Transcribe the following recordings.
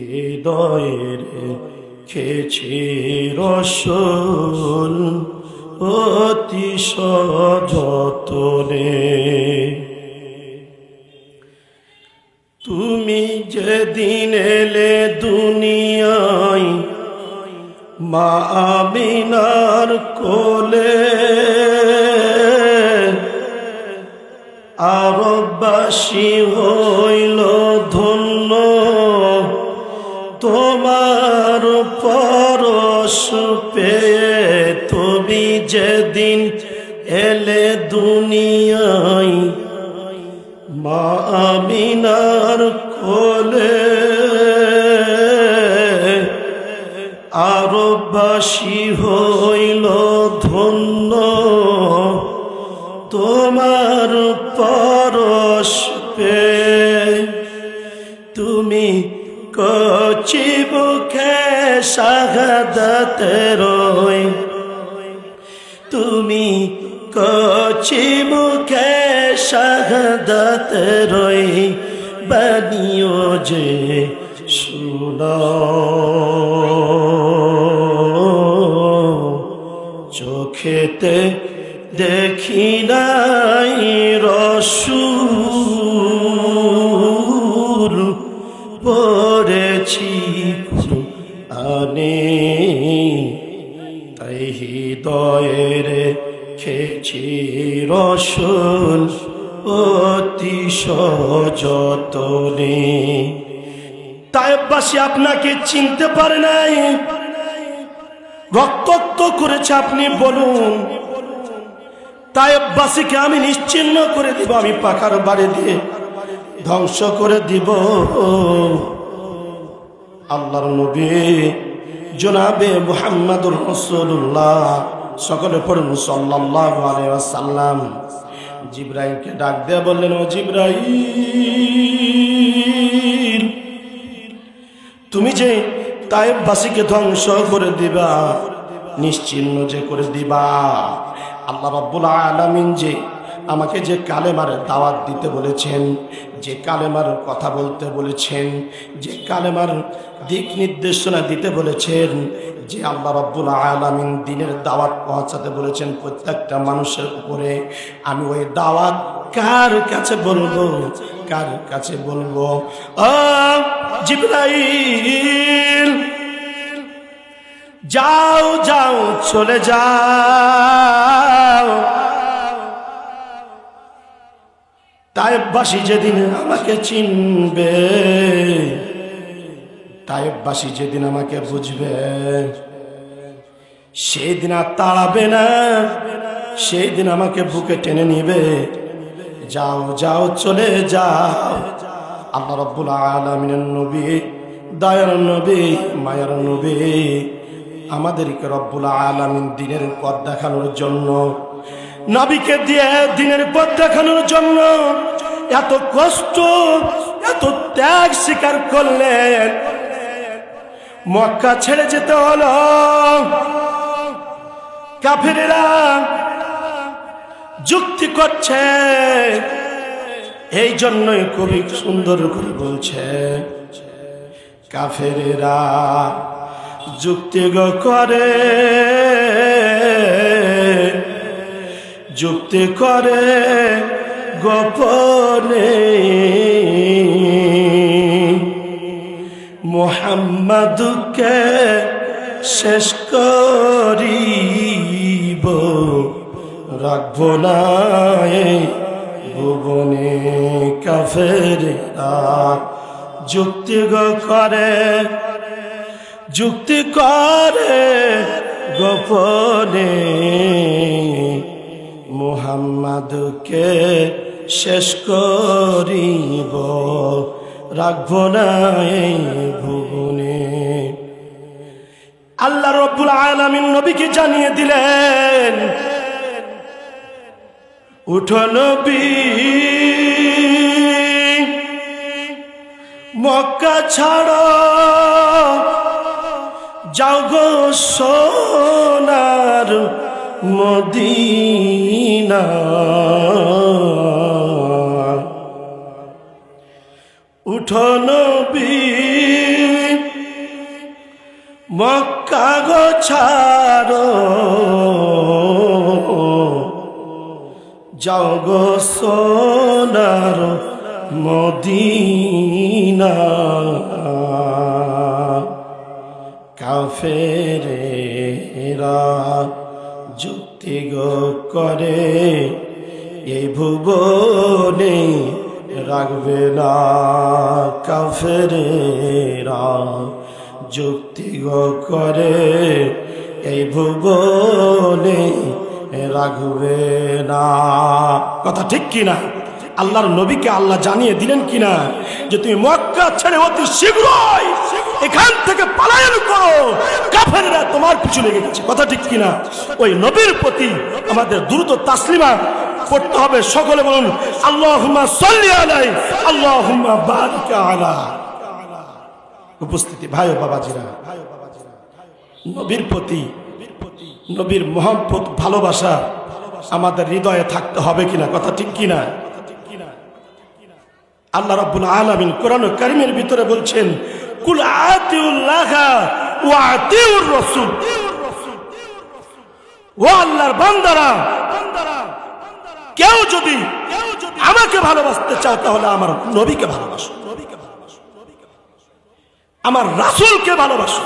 হৃদয়ের খেছে রসুল অতি সযতনে। তুমি যেদিন এলে দুনিয়ায়, মা আমিনার কোলে আরবাসী হইল ধন্য। তোমার পরশ পেয়ে তুমি যেদিন এলে দুনিয়ায়, মা আমিনার কোলে আরবাসী হইল ধন্য। তোমার পরশ পে শাহাদাত রই। তুমি কচি মুখে শাহাদাত রই। বানিও যে শুনো। চোখেতে দেখি নাই সযতনে তাইবাসী আপনাকে চিনতে পারে নাই। রক্তত্ব করেছে আপনি বলুন। তাইবাসীকে আমি নিশ্চিন্ন করে দিব, আমি পাখার বাড়ি দিয়ে ধ্বংস করে দিব। আল্লাহর নবী জনাবে মুহাম্মাদুর রসুল্লাহ সকলে পড়ুন সাল্লাল্লাহু আলাইহি ওয়াসাল্লাম। জিব্রাইলকে ডাক দেয়া বললেন, ও জিব্রাইল, তুমি যে তাইবাসীকে ধ্বংস করে দিবা, নিশ্চিন্ন যে করে দিবা। আল্লাহ রাব্বুল আলামিন যে আমাকে যে কালেমার দাওয়াত দিতে বলেছেন, যে কালেমার কথা বলতে বলেছেন, যে কালেমার দিক নির্দেশনা দিতে বলেছেন, যে আল্লাহ রাব্বুল আলামিন দিনের দাওয়াত পৌঁছাতে বলেছেন প্রত্যেকটা মানুষের উপরে, আমি ওই দাওয়াত কার কাছে বলব? কার কাছে বলব? যাও যাও, চলে যাও। তাইবাসী যেদিন আমাকে চিনবে তাইবাসী যেদিন আমাকে বুঝবে সেই দিন আর তাড়াবে না সেই দিন আমাকে বুকে টেনে নিবে। যাও যাও, চলে যাও। আল্লাহ রব্বুল আলমিনের নবী, দয়ার নবী, মায়ার নবী, আমাদেরকে রব্বুল আলমিন দিনের পথ দেখানোর জন্য নবীকে দিয়ে দিনের পথ দেখানোর জন্য এত কষ্ট, এত ত্যাগ স্বীকার করলেন। মক্কা ছেড়ে যেতে হলো। কাফেরেরা যুক্তি করছে। এই জন্যই কবি সুন্দর করে বলছে, কাফেরেরা যুক্তি করে। যুক্তি করে গোপনে। মোহাম্মদকে শেষ করিব, রাখব না ভুবনে কাফেরা যুক্তি করে যুক্তি করে গোপনে। মোহাম্মদকে শেষ করিব, রাখব না এই ভুবনে। আল্লাহ রব্বুল আলামিন নবীকে জানিয়ে দিলেন, উঠো নবী। মক্কা ছাড়ো, যাও গো সোনার মদিনা। উঠন নবী মক্কা গো ছাড়ো। যাও গো সোনার মদিনা। কাফেরেরা যুক্তি গো করে এই ভুবনে রাখবে না কাফেরেরা। যুক্তি গো করে, এই ভুবনে রাখবে না। কথা ঠিক কিনা? আল্লাহর নবীকে আল্লাহ জানিয়ে দিলেন কিনা? যে তুমি মক্কা ছেড়ে অতি শীঘ্রই এখান থেকে পালায়ন করো। কাফেররা তোমার পিছু লেগে গেছে। কথা ঠিক কিনা? ওই নবীর প্রতি আমাদের দ্রুত তাসলিমা পড়তে হবে। সকলে বলুন, আল্লাহুম্মা সাল্লি আলাই, আল্লাহুম্মা বারিক আলা। উপস্থিতি, ভাই বাবাজিরা, নবীর প্রতি, নবীর মহব্বত, ভালোবাসা আমাদের হৃদয়ে থাকতে হবে কিনা? কথা ঠিক কিনা? আল্লাহ রাব্বুল আলামিন কোরআন কারিমের ভিতরে বলছেন, কুল আতিউর রাসূল। ও আল্লাহর বান্দারা, কেউ যদি আমাকে ভালোবাসতে চাও তাহলে আমার নবীকে ভালোবাসো। আমার রাসূলকে ভালোবাসো।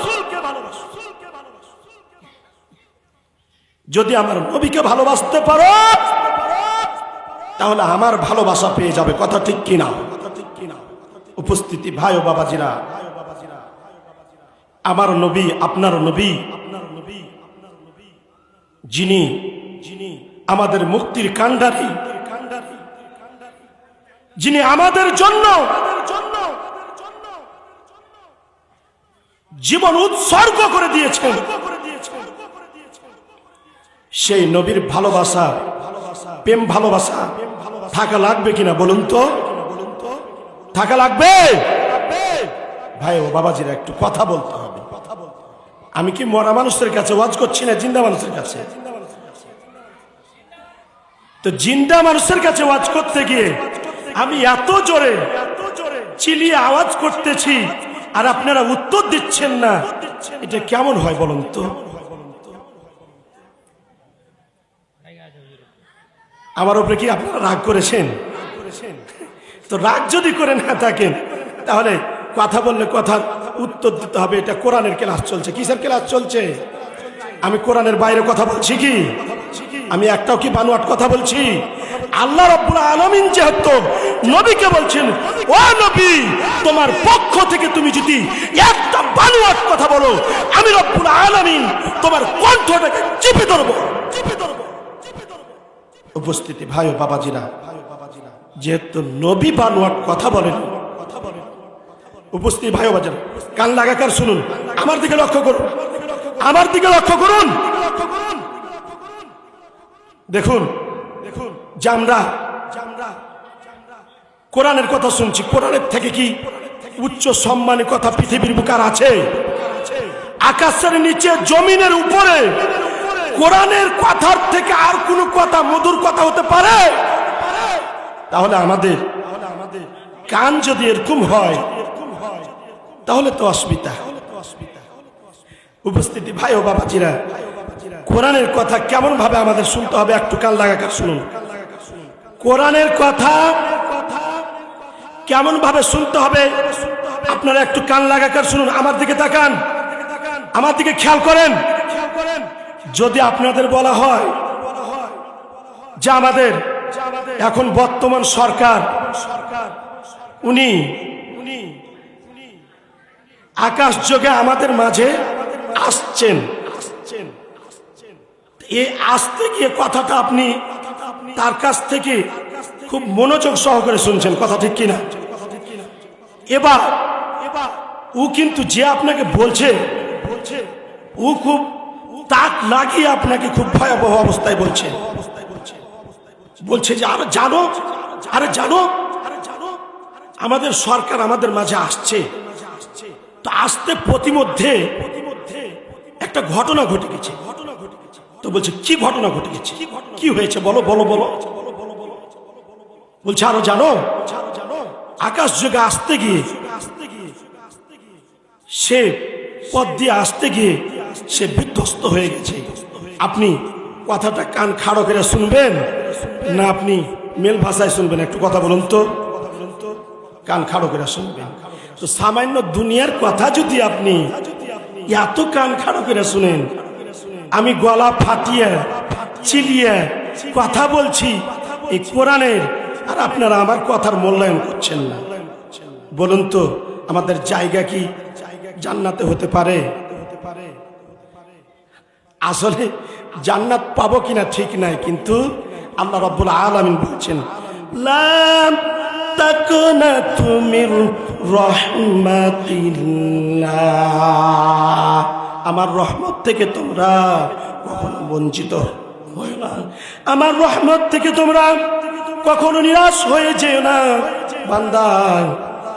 যদি আমার নবীকে ভালোবাসতে পারো, তাহলে আমার ভালোবাসা পেয়ে যাবে, কথা ঠিক কিনা? উপস্থিতি ভাই ও বাবাজিরা। আমার নবী, আপনার নবী, যিনি যিনি আমাদের মুক্তির কাণ্ডারি, যিনি আমাদের জন্য জীবন উৎসর্গ করে দিয়েছেন। সেই নবীর ভালোবাসা, প্রেম ভালোবাসা থাকা লাগবে কিনা বলুন তো? থাকা লাগবে? ভাই, ও বাবাজিরা, একটু কথা বলতে হবে। আমি কি মরা মানুষের কাছে ওয়াজ করছি না জিন্দা মানুষের কাছে? তো জিন্দা মানুষের কাছে ওয়াজ করতে গিয়ে আমি এত জোরে চিলিয়ে আওয়াজ করতেছি আর আপনারা উত্তর দিচ্ছেন না, এটা কেমন হয় বলুন তো? আমার উপরে কি আপনারা রাগ করেছেন? তো রাগ যদি করে না থাকেন, তাহলে কথা বললে কথার উত্তর দিতে হবে। এটা কোরআনের ক্লাস চলছে। কিসের ক্লাস চলছে? আমি কোরআনের বাইরে কথা বলছি কি? আমি একটাও কি বানুয়াট কথা বলছি? আল্লাহ রব্বুল আলমিন যেহেতু নবীকে বলছেন, ও নবী, তোমার পক্ষ থেকে তুমি যদি একটা বানুয়াট কথা বলো, আমি রব্বুল আলমিন তোমার কণ্ঠটাকে চিপে ধরবো চিপে ধরবো। উপস্থিতি ভাই ও বাবাজিরা যেহেতু নবী কথা বলেন। উপস্থিতি ভাই বাজার কান লাগাকার শুনুন। আমার দিকে লক্ষ্য করুন। আমার দিকে লক্ষ্য করুন। দেখুন দেখুন, যে আমরা কোরআনের কথা শুনছি, কোরআনের থেকে কি উচ্চ সম্মানের কথা পৃথিবীর বুকার আছে? আকাশের নিচে, জমিনের উপরে। কোরআনের কথার থেকে আর কোনো কথা মধুর কথা হতে পারে? তাহলে আমাদের কান যদি এরকম হয়, তাহলে তো অসুবিধা। উপস্থিতি ভাই ও বাবা বাবাজিরা, কোরআনের কথা কেমন ভাবে আমাদের শুনতে হবে একটু কান লাগাকার শুনুন। কোরআনের কথা কেমন ভাবে শুনতে হবে আপনারা একটু কান লাগাকার শুনুন। আমার দিকে তাকান, আমার দিকে খেয়াল করেন। যদি আপনাদের বলা হয় যে আমাদের এখন বর্তমান সরকার, উনি, আকাশ যোগে আমাদের মাঝে আসছেন। এই আসতে গিয়ে কথাটা আপনি তার কাছ থেকে খুব মনোযোগ সহকারে শুনছেন, কথা ঠিক কিনা? এবার এবার ও কিন্তু যে আপনাকে বলছে বলছে, ও খুব তাক লাগিয়ে আপনাকে খুব ভয়াবহ অবস্থায় বলছে। বলছে যে, আরও জানো, আরে জানো, আমাদের সরকার আমাদের মাঝে আসছে। তো আসতে প্রতিমধ্যে একটা ঘটনা ঘটে গেছে। তো বলছে, কি ঘটনা ঘটে গেছে? কি হয়েছে? বলো বলো বলো। বলছে, আরও জানো, আকাশ যুগে আসতে গিয়ে, সে পথ দিয়ে আসতে গিয়ে সে বিধ্বস্ত হয়ে গেছে। আপনি কথাটা কান খাড়ো করে শুনবেন? না আপনি মেল ভাষায় শুনবেন, একটু কথা বলুন তো। কান খাড়ো করে শুনবেন। তো সামান্য দুনিয়ার কথা যদি আপনি এত কান খাড়ো করে শুনেন, আমি গলা ফাটিয়ে, চিলিয়ে কথা বলছি এই কোরআনের, আর আপনারা আমার কথার মূল্যায়ন করছেন না। বলুন তো, আমাদের জায়গা কি জান্নাতে হতে পারে? আসলে জান্নাত পাবো কিনা ঠিক নাই, কিন্তু আল্লাহ রব্বুল আলামিন বলছেন আমার রহমত থেকে তোমরা কখনো বঞ্চিত হয় না। আমার রহমত থেকে তোমরা কখনো নিরাশ হয়ে যেও না। বান্দা,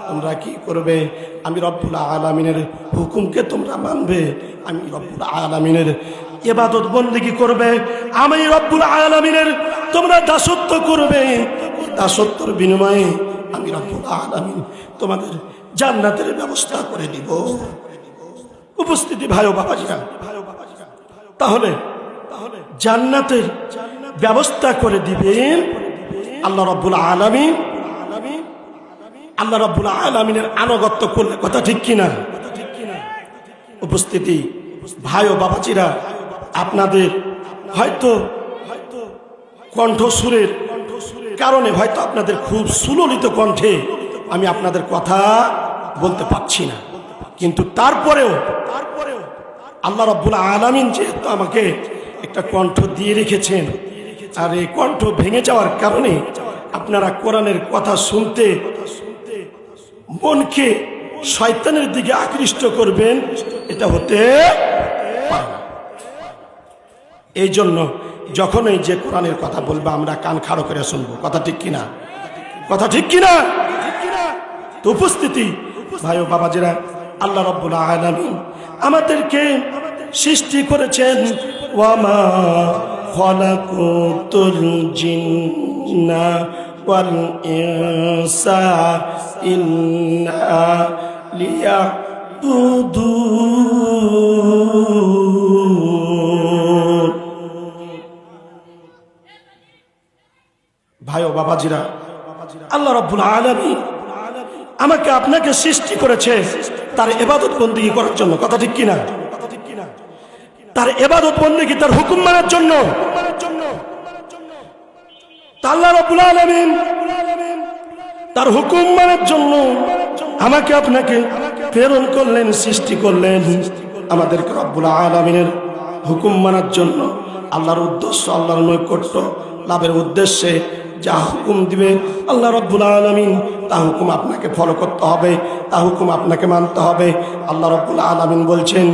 তোমরা কি করবে? আমি রব্বুল আলমিনের হুকুমকে তোমরা মানবে। আমি রব্বুল আলমিনের এবাদত বন্দিগি করবে। আমি রব্বুল আলমিনের তোমরা দাসত্ব করবে। দাসত্বর বিনিময়ে আমি রব্বুল আলমিন তোমাদের জান্নাতের ব্যবস্থা করে দিব। উপস্থিতি ভাই ও তাহলে তাহলে জান্নাতের ব্যবস্থা করে দিবেন আল্লাহ রব্বুল আলমিন। আল্লাহ রব্বুল আলমিনের আনুগত্য করলে কথা ঠিক কিনা? উপস্থিতি ভাই ও বাবাজিরা আপনাদের হয়তো হয়তো কণ্ঠসুরের কারণে হয়তো আপনাদের খুব সুললিত কণ্ঠে আমি আপনাদের কথা বলতে পারছি না কিন্তু তারপরেও তারপরেও আল্লাহ রব্বুল আলমিন যেহেতু আমাকে একটা কণ্ঠ দিয়ে রেখেছেন, আর এই কণ্ঠ ভেঙে যাওয়ার কারণে আপনারা কোরআনের কথা শুনতে মনকে শয়তানের দিকে আকৃষ্ট করবেন, এটা হতে পারে। এই জন্য যখনই যে কোরআনের কথা বলবে, আমরা কান খাড়ো করে শুনব। কথা ঠিক কিনা? কথা ঠিক কিনা? তো উপস্থিতি, ভাই ও বাবা বাবাজিরা আল্লাহ রব্বুল আলামিন আমাদেরকে সৃষ্টি করেছেন, ওয়ামা খলাকুতুল জিন্না ওয়াল ইনসা ইল্লা লিয়াবুদুন ভাই ও বাবাজিরা, আল্লাহ রব্বুল আলমী আমাকে আপনাকে সৃষ্টি করেছে তার এবাদত বন্দিগি করার জন্য। কথা ঠিক কিনা? তার এবাদত বন্দিগি তার হুকুম মানার জন্য? আল্লাহ রব্বুল আলমিন তার হুকুম মানার জন্য আমাকে আপনাকে প্রেরণ করলেন, সৃষ্টি করলেন আমাদেরকে রব্বুল আলমিনের হুকুম মানার জন্য। আল্লাহর উদ্দেশ্য, আল্লাহর নৈকট্য লাভের উদ্দেশ্যে যা হুকুম দিবে, আল্লাহ রব্বুল আলমিন তা হুকুম আপনাকে ফলো করতে হবে, তা হুকুম আপনাকে মানতে হবে। আল্লাহ রব্বুল আলমিন বলছেন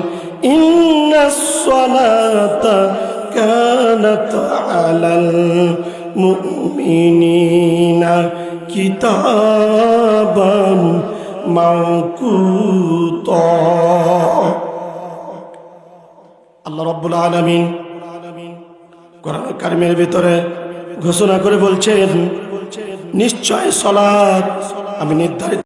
কিতাবান মাওকুতা। আল্লাহ রব্বুল আলমিন কোরআন কারিমের ভিতরে ঘোষণা করে বলছেন নিশ্চয় সলাৎ আমি নির্ধারিত